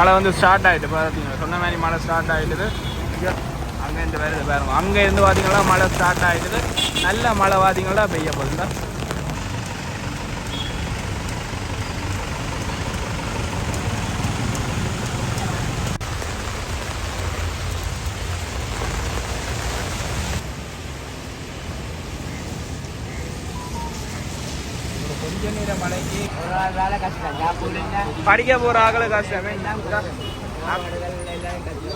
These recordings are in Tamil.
மழை வந்து ஸ்டார்ட் ஆகிட்டு பார்த்தீங்கன்னா சொன்ன மாதிரி மழை ஸ்டார்ட் ஆகிடுது அங்கேருந்து வருது பாருங்க. அங்கேருந்து பார்த்தீங்கன்னா மழை ஸ்டார்ட் ஆகிடுது நல்ல மழை பார்த்தீங்கன்னா பெய்ய போகுதுங்களா கொஞ்ச நேர மழைக்கு ஒரு நாள் வேலை கஷ்டம் சாப்பிடுங்க படிக்க போற ஆகல கஷ்டமே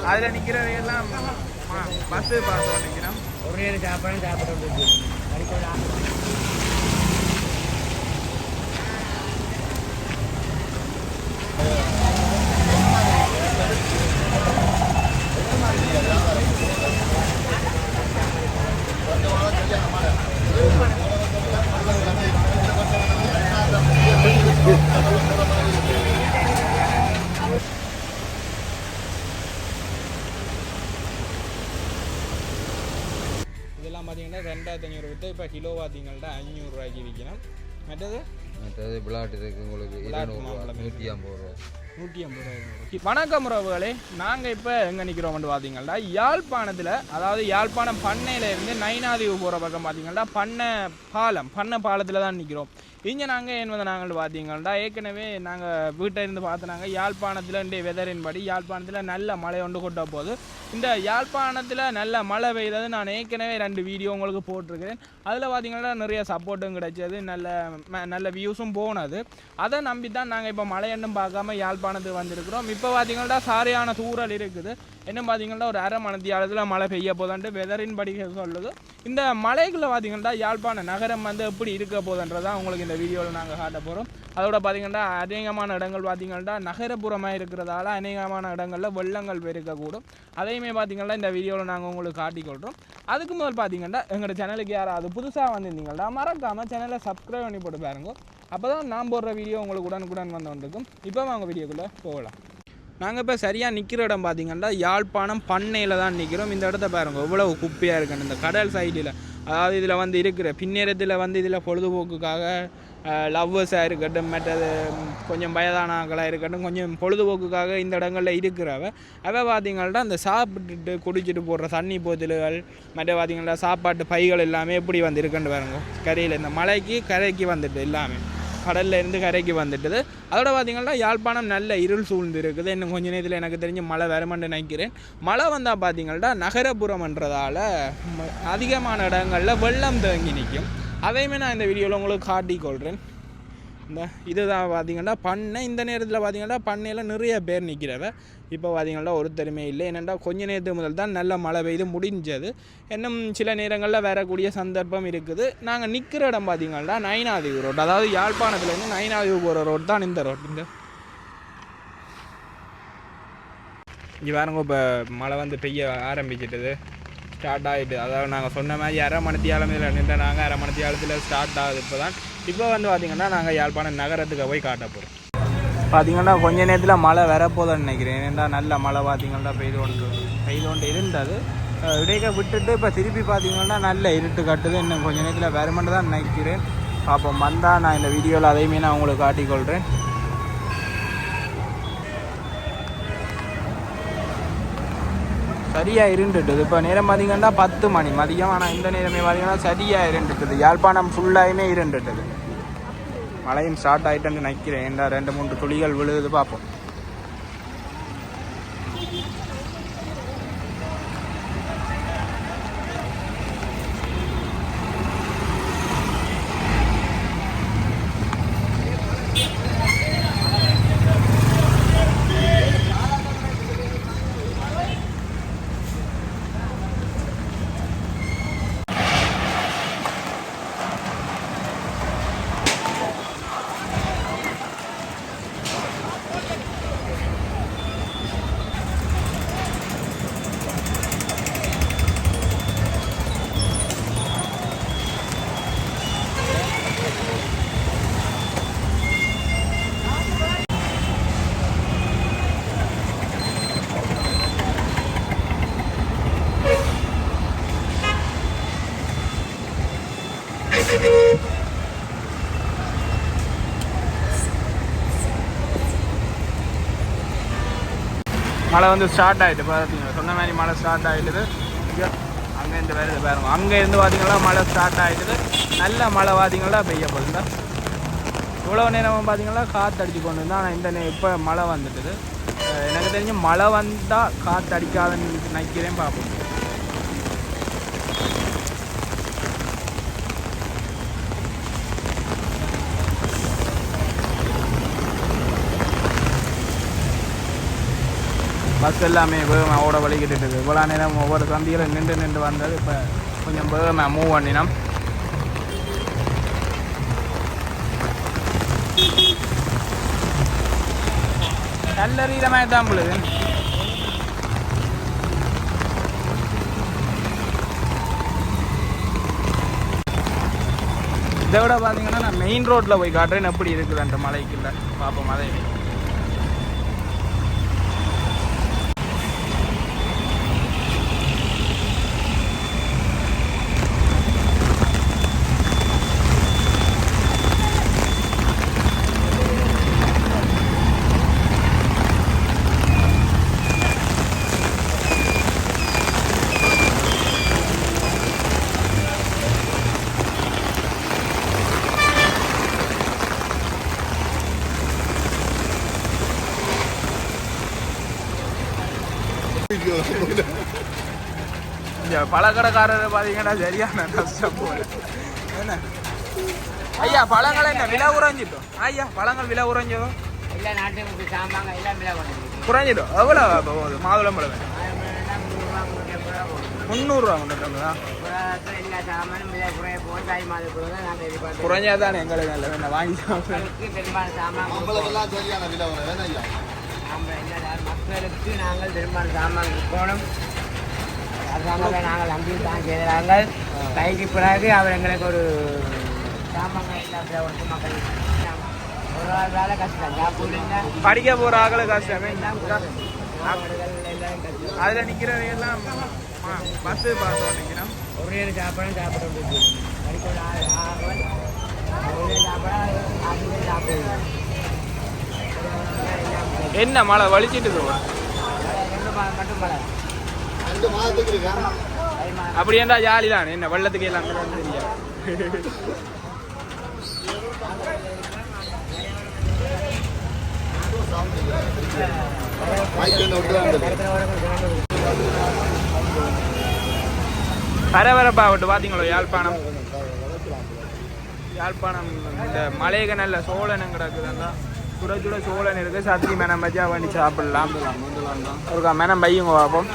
அதுல நிற்கிறவை எல்லாம் பஸ்ஸு பாஸ் நிற்கிறோம் ஒரு நேரம் சாப்பிட சாப்பிட படிக்கலாம் இதெல்லாம் பார்த்தீங்கன்னா விட்டு இப்போ கிலோ பார்த்தீங்கன்னா ஐநூறுரூவாய்க்கு விற்கணும். மற்றது? மற்றது விளையாட்டு இருக்கு உங்களுக்கு நூற்றி ஐம்பது ரூபா. நூற்றி ஐம்பது ரூபாய் வணக்கம் உறவுகளே நாங்கள் இப்போ எங்கே நிற்கிறோம்னு பார்த்தீங்கன்னா யாழ்ப்பாணத்தில் அதாவது யாழ்ப்பாணம் பண்ணையில இருந்து நைனாதீவு போகிற பக்கம் பார்த்தீங்கன்னா பண்ணை பாலம் பண்ணை பாலத்தில் தான் நிற்கிறோம் இங்கே நாங்கள் ஏன் வந்து நாங்கள் பார்த்தீங்கன்னா ஏற்கனவே நாங்கள் வீட்டை இருந்து பார்த்துனாங்க யாழ்ப்பாணத்தில் இந்த வெதரின்படி யாழ்ப்பாணத்தில் நல்ல மழை ஒன்று கொட்ட போகுது இந்த யாழ்ப்பாணத்தில் நல்ல மழை பெய்தது நான் ஏற்கனவே ரெண்டு வீடியோ உங்களுக்கு போட்டிருக்கிறேன். அதில் பார்த்தீங்கன்னா நிறைய சப்போர்ட்டும் கிடைச்சது நல்ல ம- நல்ல வியூஸும் போனது. அதை நம்பி தான் நாங்கள் இப்போ மழையண்டும் பார்க்காம யாழ்ப்பாணத்துக்கு வந்திருக்கிறோம். இப்போ பார்த்தீங்கன்னா சாரியான தூறல் இருக்குது. என்ன பார்த்தீங்கன்னா ஒரு அரை மணத்தியாலத்தில் மழை பெய்ய போதான்ட்டு வெதரின் படி சொல்லுது. இந்த மலைக்குள்ள பார்த்தீங்கன்னா யாழ்ப்பாண நகரம் வந்து எப்படி இருக்க போதுன்றதான் உங்களுக்கு இந்த வீடியோவில் நாங்கள் காட்ட போகிறோம் அதோட பார்த்திங்கன்னா அநேகமான இடங்கள் பார்த்திங்கன்னா நகரப்புறமாக இருக்கிறதால அநேகமான இடங்களில் வெள்ளங்கள் பெருக்கக்கூடும். அதையுமே பார்த்திங்கன்னா இந்த வீடியோவில் நாங்கள் உங்களுக்கு காட்டிக்கொள்கிறோம் அதுக்கு முதல் பார்த்தீங்கன்னா எங்களோட சேனலுக்கு யாராவது புதுசாக வந்திருந்தீங்கன்னா மறக்காமல் சேனலை சப்ஸ்கிரைப் பண்ணி போட்டு பாருங்க. அப்போ தான் நான் போடுற வீடியோ உங்களுக்கு உடனுக்குடன் வந்து வந்திருக்கும் இப்போ அவங்க வீடியோக்குள்ளே போகலாம். நாங்கள் இப்போ சரியாக நிற்கிற இடம் பார்த்தீங்கன்னா யாழ்ப்பாணம் பண்ணையில் தான் நிற்கிறோம் இந்த இடத்த பாருங்க எவ்வளோ குப்பையாக இருக்குன்னு இந்த கடல் சைடில் அதாவது இதில் வந்து இருக்கிற பின்னேரத்தில் வந்து இதில் பொழுதுபோக்குக்காக லவ்வர்ஸாக இருக்கட்டும் மற்றது கொஞ்சம் வயதானாக்களாக இருக்கட்டும் கொஞ்சம் பொழுதுபோக்குக்காக இந்த இடங்களில் இருக்கிறவ அவ பார்த்திங்கள்டா அந்த சாப்பிட்டுட்டு குடிச்சிட்டு போடுற தண்ணி போதில்கள் மற்ற பார்த்திங்கள்டா சாப்பாட்டு பைகள் எல்லாமே எப்படி வந்து இருக்குன்னு பாருங்க. கரையில் இந்த மலைக்கு கரைக்கு வந்துட்டு எல்லாமே. கடல்ல இருந்து கரைக்கு வந்துட்டுது. அதோட பார்த்தீங்கன்னா யாழ்ப்பாணம் நல்ல இருள் சூழ்ந்து இருக்குது இன்னும் கொஞ்ச நேரத்தில் எனக்கு தெரிஞ்சு மழை வருமென்று நினைக்கிறேன். மழை வந்தால் பார்த்தீங்கன்னா நகரப்புறம்ன்றதால் அதிகமான இடங்களில் வெள்ளம் தேங்கி நிற்கும். அதையுமே நான் இந்த வீடியோவில் உங்களுக்கு காட்டிக்கொள்கிறேன் இந்த இதுதான் பார்த்தீங்கன்னா பண்ணை. இந்த நேரத்தில் பார்த்தீங்கன்னா பண்ணையில் நிறைய பேர் நிற்கிறவ இப்போ பார்த்தீங்கன்னா ஒருத்தருமே இல்லை. என்னென்னா கொஞ்ச நேரத்துக்கு முதல் தான் நல்ல மழை பெய்து முடிஞ்சது. இன்னும் சில நேரங்களில் வரக்கூடிய சந்தர்ப்பம் இருக்குது. நாங்கள் நிற்கிற இடம் பார்த்தீங்கன்னா நயனாதிவு ரோடு. அதாவது யாழ்ப்பாணத்துலேருந்து நயனாதிவு போகிற ரோடு தான் இந்த ரோட். இந்த இங்கே பாருங்க இப்போ மழை வந்து பெய்ய ஆரம்பிச்சிட்டது. ஸ்டார்ட் ஆகிட்டு அதாவது நாங்கள் சொன்ன மாதிரி அரை மணித்தியாலம் இதில் நின்ற நாங்கள் அரை மணித்தியாலத்தில் ஸ்டார்ட் ஆகுது. இப்போ தான் இப்போ வந்து பார்த்திங்கன்னா நாங்கள் யாழ்ப்பாணம் நகரத்துக்கு போய் காட்ட போகிறோம் பார்த்தீங்கன்னா கொஞ்ச நேரத்தில் மழை வரப்போதுன்னு நினைக்கிறேன். ஏன்னா நல்ல மழை பார்த்திங்கன்னா பெய்து கொண்டு பெய்து கொண்டு இருந்தது. அஹ் விட்டுட்டு இப்போ திருப்பி பார்த்தீங்கன்னா நல்ல இருட்டு கட்டுது. இன்னும் கொஞ்ச நேரத்தில் வருமென்று தான் நினைக்கிறேன். அப்போ வந்தால் நான் இந்த வீடியோவில் அதையுமே நான் உங்களுக்கு காட்டிக்கொள்கிறேன் சரியாக இருண்டுட்டுது இப்போ நேரம் பார்த்தீங்கன்னா பத்து மணி. மதியம் ஆனால் இந்த நேரமே பார்த்தீங்கன்னா சரியாக இருண்டுட்டுது யாழ்ப்பாணம் ஃபுல்லாயுமே இருண்டுட்டுது மழையும் ஸ்டார்ட் ஆகிட்டேன்னு நினைக்கிறேன். ஏன்டா ரெண்டு மூன்று துளிகள் விழுகுது பார்ப்போம் மழை வந்து ஸ்டார்ட் ஆகிட்டு பார்த்தீங்க சொன்ன மாதிரி மழை ஸ்டார்ட் ஆகிடுது அங்கே அங்கேருந்து வருது பாருங்க. அங்கே இருந்து பார்த்தீங்கன்னா மழை ஸ்டார்ட் ஆகிடுது நல்ல மழை பார்த்தீங்கன்னா பெய்ய போகுதுண்டா இவ்வளோ நேரம் பார்த்தீங்கன்னா காற்று அடிச்சு கொண்டு இருந்தால் ஆனால் இந்த நே இப்போ மழை வந்துட்டுது. எனக்கு தெரிஞ்சு மழை வந்தால் காற்று அடிக்காதுன்னு நினைக்கிறேன் பார்ப்போம் பஸ் எல்லாமே வேகமாக ஓட வழிகிட்டு இருக்குது இவ்வளோ நேரம் ஒவ்வொரு சந்தியிலும் நின்று நின்று வந்தது. இப்போ கொஞ்சம் வேகமாக மூவ் பண்ணினோம் ரீதமாக தான் பொழுது இதை விட பார்த்தீங்கன்னா நான் மெயின் ரோட்டில் போய் காட்டுறேன். எப்படி இருக்குது அந்த மலைக்குள்ள. பார்ப்போம் மலை இந்த பழக்கடைக்காரர் பார்த்தீங்கன்னா சரியான நஷ்டம் போல. என்ன? ஐயா பழங்கள் என்ன விலை குறைஞ்சிட்டோம் ஐயா பழங்கள் விலை குறைஞ்சதோ? எல்லா நாட்டு சாமாங்க எல்லாம் விலை பண்ணுது குறைஞ்சிடும் எவ்வளோ போகுது? மாதுளம் பழம் முந்நூறுரூவா கொண்டுட்டோங்களா குறைஞ்சா தானே எங்களுக்கு நல்ல வேணும் வாங்கி சாப்பிடுறேன் மக்களுக்கு நாங்கள் பெரும்பாலும் சாமான் விற்கணும் அரசாங்கத்தை நாங்கள் நம்பி தான் செய்கிறார்கள். கைக்கு பிறகு அவர் எங்களுக்கு ஒரு சாமான் எல்லாம் கொடுத்து மக்களுக்கு ஒரு ஆள் வேலை கஷ்டம். படிக்க போகிற ஆக்களை கஷ்டமே அதில் நிற்கிறவங்க எல்லாம் பஸ்ஸு பார்த்தோம் நிற்கிறோம் ஒரே ஒரு சாப்பாடும் சாப்பிட முடியுது படிக்க ஆறு ஆறு ஒரே சாப்பாடு ஆறு சாப்பிடுவோம் என்ன மழை வலிச்சிட்டு அப்படி என்றா ஜாலி தான் என்ன வெள்ளத்துக்கு எல்லாம் தெரியும் விட்டு பரபரப்பா விட்டு பாத்தீங்களோ யாழ்ப்பாணம். யாழ்ப்பாணம் இந்த மலையக நல்ல சோழனம் கிடக்குதுன்னா சுட சுட சோழன் இருக்கு. சத்திரி மேனம் பஜ்ஜா பண்ணி சாப்பிடலாம். ஒருக்கா மேனம் பையுங்க பார்ப்போம்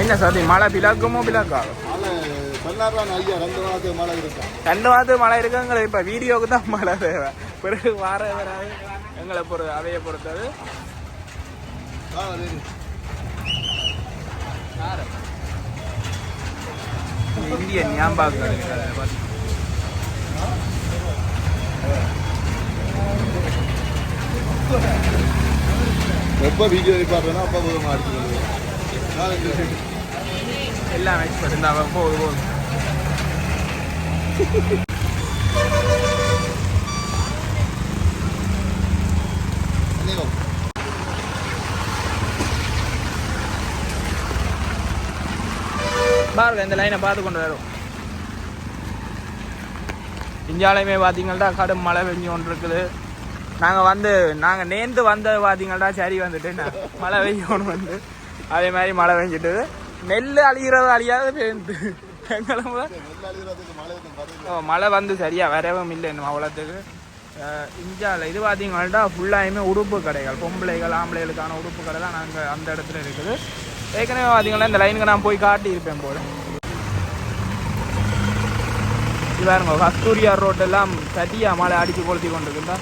என்ன சதி மழை பிளக்குமோ பிளக்காகும் ரெண்டு வாரத்துக்கு மழை இருக்குங்கிற இப்போ வீடியோவுக்கு தான் மழை தேவை. பிறகு வார வராது எங்களை பொறு அவையை பொறுத்தது. இந்திய ஞாபகம் எப்போ வீடியோ பார்ப்பேன்னா அப்போ போதுமா எல்லாம் எக்ஸ்பர்ட் இந்த போகுது போகுது பாருங்க இந்த லைனை பார்த்து கொண்டு வரும். இந்தியாலையுமே பார்த்தீங்கள்டா கடும் மழை பெஞ்சு கொண்டு இருக்குது. நாங்கள் வந்து நாங்கள் நேர்ந்து வந்தது பார்த்தீங்கள்டா சரி வந்துட்டு மழை மழை பெய்யணும் வந்து. அதே மாதிரி மழை பெஞ்சிட்டு நெல் அழிகிறது அழியாத பேருந்து. எங்களை மழை ஓ, மழை வந்து சரியாக வரவும் இல்லை இன்னும் அவ்வளோத்துக்கு. இந்தியாவில் இது பார்த்தீங்கன்னா ஃபுல்லாயுமே உடுப்பு கடைகள் பொம்பளைகள் ஆம்பளைகளுக்கான உடுப்பு கடை தான் நாங்கள் அந்த இடத்துல இருக்குது. ஏற்கனவே பார்த்தீங்கன்னா இந்த லைனுக்கு நான் போய் காட்டியிருப்பேன் போல. இது பாருங்க கஸ்தூரியார் ரோட்டெல்லாம் சரியாக மழை அடித்து கொளுத்தி கொண்டு இருக்குதா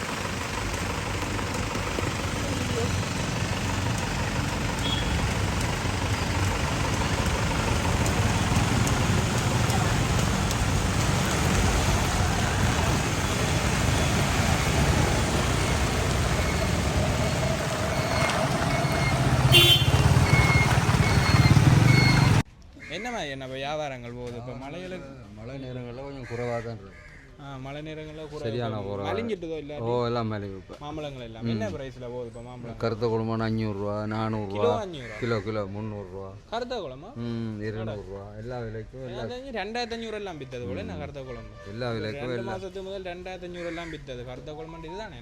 வியாபாரங்கள் போகுது இப்போ மலையில மழை நேரங்களில் கொஞ்சம் குறைவாக தான் இருக்கு. ஆ, மழை நேரங்களில் கூட சரியான ஒரு மலிஞ்சிட்டுதோ இல்லை ஓ எல்லாம் மேலே இப்போ. மாம்பழங்கள் எல்லாம். என்ன ப்ரைஸில் போகுது இப்போ மாம்பழம் கருத்த குழம்பு அஞ்சூறுரூவா நானூறுரூவா கிலோ கிலோ முந்நூறுரூவா கருத்த குழம்பா? ம் இருநூறுவா எல்லா விலைக்கும் எல்லா ரெண்டாயிரத்தி அஞ்சூறு எல்லாம் வித்தது போல. என்ன கருத்த குழம்பு? எல்லா விலைக்கும் ரெண்டு எல்லா மாசத்துக்கு முதல் ரெண்டாயிரத்தி அஞ்சூறு எல்லாம் வித்தது. கருத்த குழம்பு இதுதானே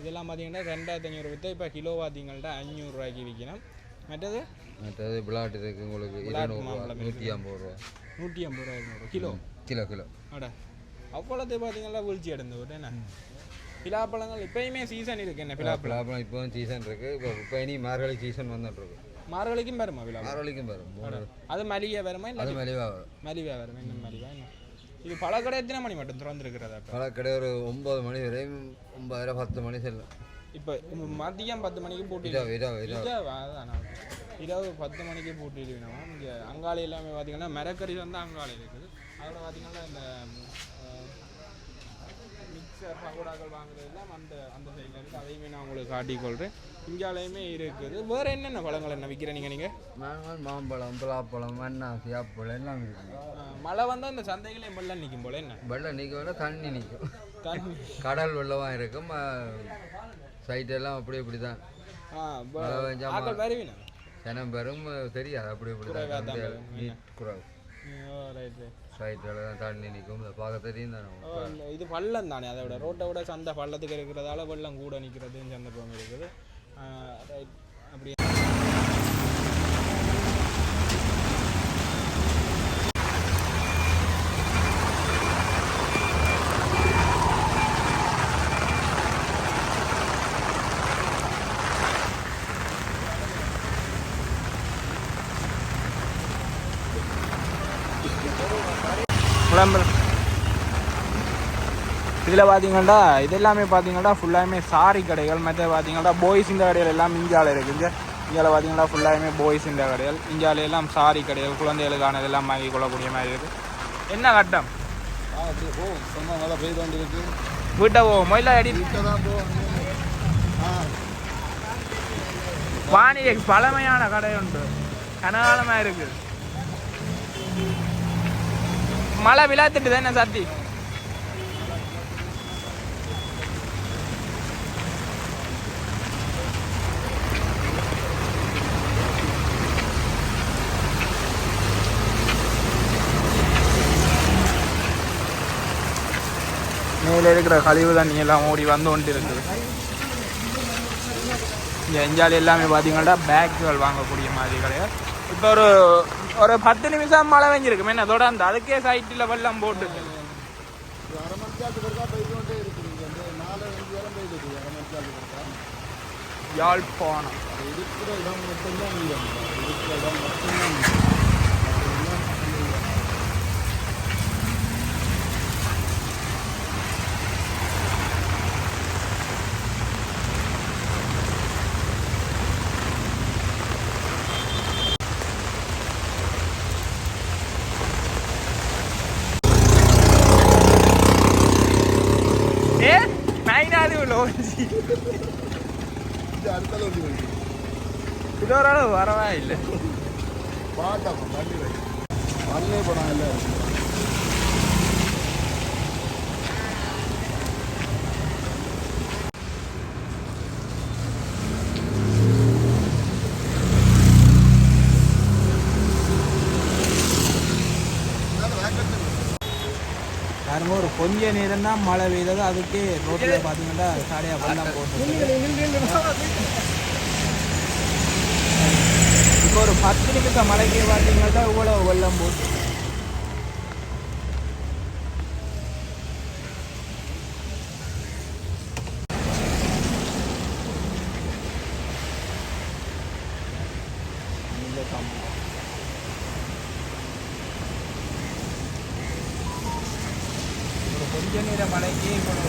இதெல்லாம் பார்த்தீங்கன்னா ரெண்டாயிரத்தி அஞ்சூறு விற்று இப்போ கிலோ பார்த்தீங்கள்ட்ட அஞ்சூறுரூவாய்க்கு விற்கணும் மற்றது? மற்றது விளாட்டு இருக்கு உங்களுக்கு. இருநூறுவா நூற்றி ஐம்பது ரூபா. நூற்றி ஐம்பது ரூபா இருநூறு கிலோ? Kilo kilo. அட அவ்வளோது பார்த்தீங்கன்னா வீழ்ச்சி அடைந்து என்ன? பிலாப்பழங்கள் இப்பயுமே சீசன் இருக்கு என்ன பிலாப்பழம்? இப்போ சீசன் இருக்கு. இப்போ இப்போ இனி மார்கழி சீசன் வந்துட்டு இருக்கு. மார்கழிக்கும் வருமா பிலாப்பழம்? மார்கழிக்கும் வரும். அது மலிகா வருமா இல்லை அது மலிவாக வரும். மலிவா வரும்? என்ன மலிவா என்ன? இது பல கடை எத்தனை மணி மட்டும் திறந்துருக்கிறதா பல கடை ஒரு ஒம்பது மணி வரையும் ஒன்பதரை பத்து மணி செல்லும். இப்போ மதியம் பத்து மணிக்கு போட்டி இரவு பத்து மணிக்கு போட்டிடுவினோம் இங்கே அங்காளி எல்லாமே பார்த்தீங்கன்னா மரக்கறி வந்து அங்காளி இருக்குது. அதோட பார்த்தீங்கன்னா இந்த மிக்சர் பகோடாக்கள் வாங்குறது எல்லாம் அந்த அந்த சைடில் இருக்குது. அதையுமே நான் உங்களுக்கு காட்டிக்கொள்கிறேன் இங்காலையுமே இருக்குது. வேறு என்னென்ன பழங்கள் என்ன விற்கிறீங்க நீங்கள் மாங்காய், மாம்பழம் பலாப்பழம் அன்னாசி ஆப்பிள் எல்லாம் மழை வந்து அந்த சந்தைகளே வெள்ளம் நிற்கும் போல என்ன? வெள்ளம் நிற்க வேணா தண்ணி நிற்கும் தண்ணி. கடல் வெள்ளமாக இருக்கும் சைட் எல்லாம் அப்படி இப்படி தான் மழை பெஞ்சா ஜனம் பெரும் தெரியாது. அப்படி இப்படி குறைவா தான் தான் அந்த வரும். நீட் குறைவு. சைட்டில் தான் தண்ணி நிற்கும். இதை பார்க்க தெரியும் தானே இந்த இது பள்ளம் தானே? அதை விட ரோட்டை விட சந்தை பள்ளத்துக்கு இருக்கிறதால வெள்ளம் கூட நிற்கிறது சந்தர்ப்பம் இருக்குது. ரைட் விளம்பரம் இதில் பார்த்தீங்கன்னா இது எல்லாமே பார்த்தீங்கன்னா ஃபுல்லாகவே சாரி கடைகள் மற்ற பார்த்தீங்கன்னா பாய்ஸ் இந்த கடைகள் எல்லாம் இந்தியாவில் இருக்குது. இந்தியாவில் பார்த்தீங்கன்னா ஃபுல்லாகவே பாய்ஸ் இந்த கடைகள். இந்தியாவில எல்லாம் சாரி கடைகள் குழந்தைகளுக்கான இதெல்லாம் வாங்கி கொள்ளக்கூடிய மாதிரி இருக்குது. என்ன கட்டம்? நல்லா பெய்து கொண்டு வீட்டை போவோம் மொயில அடி. வாணி தான் ஆ பழமையான கடை உண்டு. கனகாலமாக இருக்குது. மழை விழாத்துட்டு என்ன சத்தி? மேலே இருக்கிற கழிவு தண்ணி எல்லாம் ஓடி வந்து கொண்டு இருக்குது. இங்கே எஞ்சாலி எல்லாமே பார்த்தீங்கன்னா பேக்குகள் வாங்கக்கூடிய மாதிரி கிடையாது. இப்போ ஒரு ஒரு பத்து நிமிஷம் மழை பெஞ்சிருக்கு என்ன தொடர்ந்து அதுக்கே சைட்டில் வெள்ளம் போட்டு. யாழ்ப்பாணம். இருக்கிற இடம் மட்டும்தான் இருக்கிற இடம் மட்டும்தான் இங்க. ஏ நைனாது லோஞ்சி இது அடுத்த அளவுக்கு வருது வரவா இல்லை தண்ணி வை மண்ணே படம் இல்லை பாருங்க ஒரு கொஞ்ச நேரம் தான் மழை பெய்தது அதுக்கே ரோட்டில் பார்த்தீங்கன்னா சாலையாக வெள்ளம் போட்டு இப்போ ஒரு பத்து நிமிஷம் மழைக்கு பார்த்தீங்கன்னா இவ்வளோ வெள்ளம் போட்டு கொஞ்ச நேரம் மழைக்கு இவ்வளவு